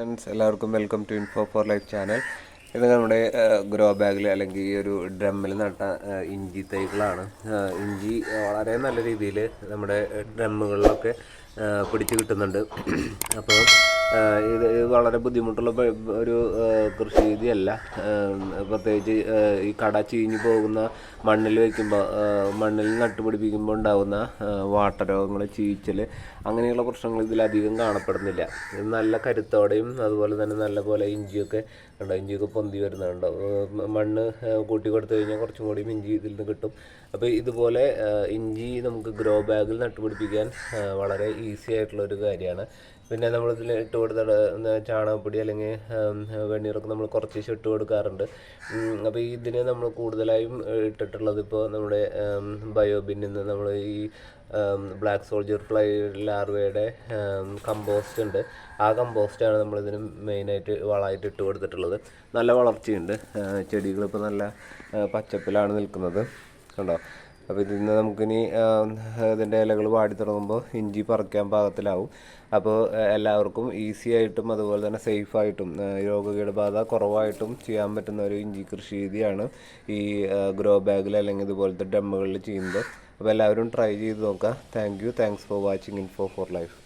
Friends എല്ലാവർക്കും welcome to info for life channel ഇത് നമ്മുടെ ഗ്രോ ബാഗിൽ അല്ലെങ്കിൽ ഈ ഒരു ഡ്രമ്മിൽ നട്ട ഇഞ്ചി തൈകളാണ്. ഇഞ്ചി വളരെ നല്ല രീതിയിൽ നമ്മുടെ ഡ്രമ്മുകളിലൊക്കെ പിടിച്ചു കിട്ടുന്നുണ്ട്. അപ്പോൾ ഇത് വളരെ ബുദ്ധിമുട്ടുള്ള ഒരു കൃഷി രീതിയല്ല പ്രത്യേകിച്ച് ഈ കട ചീഞ്ഞു പോകുന്ന മണ്ണിൽ വയ്ക്കുമ്പോൾ മണ്ണിൽ നട്ടുപിടിപ്പിക്കുമ്പോൾ ഉണ്ടാകുന്ന വാട്ടരോഗങ്ങൾ ചീച്ചൽ അങ്ങനെയുള്ള പ്രശ്നങ്ങൾ ഇതിലധികം കാണപ്പെടുന്നില്ല. ഇത് നല്ല കരുത്തോടെയും അതുപോലെ തന്നെ നല്ല പോലെ ഇഞ്ചിയൊക്കെ ഉണ്ടോ ഇഞ്ചിയൊക്കെ പൊന്തി വരുന്നുണ്ടോ മണ്ണ് കൂട്ടി കൊടുത്തു കഴിഞ്ഞാൽ കുറച്ചും കൂടിയും ഇഞ്ചി ഇതിൽ നിന്ന് കിട്ടും. അപ്പോൾ ഇതുപോലെ ഇഞ്ചി നമുക്ക് ഗ്രോ ബാഗിൽ നട്ടുപിടിപ്പിക്കാൻ വളരെ ഈസി ആയിട്ടുള്ള ഒരു കാര്യമാണ്. പിന്നെ നമ്മൾ നമ്മളിതിൽ ഇട്ട് കൊടുത്ത ചാണകപ്പൊടി അല്ലെങ്കിൽ വെണ്ണീറൊക്കെ നമ്മൾ കുറച്ച് ഇട്ട് കൊടുക്കാറുണ്ട്. അപ്പോൾ ഇതിന് നമ്മൾ കൂടുതലായും ഇട്ടിട്ടുള്ളത് ഇപ്പോൾ നമ്മുടെ ബയോബിന്നിൽ നിന്ന് നമ്മൾ ഈ ബ്ലാക്ക് സോൾജർ ഫ്ലൈ ലാർവയുടെ കമ്പോസ്റ്റ് ഉണ്ട്. ആ കമ്പോസ്റ്റാണ് നമ്മളിതിന് മെയിനായിട്ട് വളമായിട്ട് ഇട്ട് കൊടുത്തിട്ടുള്ളത്. നല്ല വളർച്ചയുണ്ട്. ചെടികൾ ഇപ്പോൾ നല്ല പച്ചപ്പിലാണ് നിൽക്കുന്നത്. കണ്ടോ? അപ്പോൾ ഇതിൽ നിന്ന് നമുക്കിനി ഇതിന്റെ ഇലകൾ വാടി തുടങ്ങുമ്പോൾ ഇഞ്ചി പറിക്കാൻ പാകത്തിലാവും. അപ്പോൾ എല്ലാവർക്കും ഈസി ആയിട്ടും അതുപോലെ തന്നെ സേഫായിട്ടും രോഗകീടബാധ കുറവായിട്ടും ചെയ്യാൻ പറ്റുന്ന ഒരു ഇഞ്ചി കൃഷി രീതിയാണ് ഈ ഗ്രോ ബാഗിൽ അല്ലെങ്കിൽ ഇതുപോലത്തെ ഡ്രമ്മുകളിൽ ചെയ്യുന്നത്. അപ്പോൾ എല്ലാവരും ട്രൈ ചെയ്ത് നോക്കുക thank you thanks for watching info for life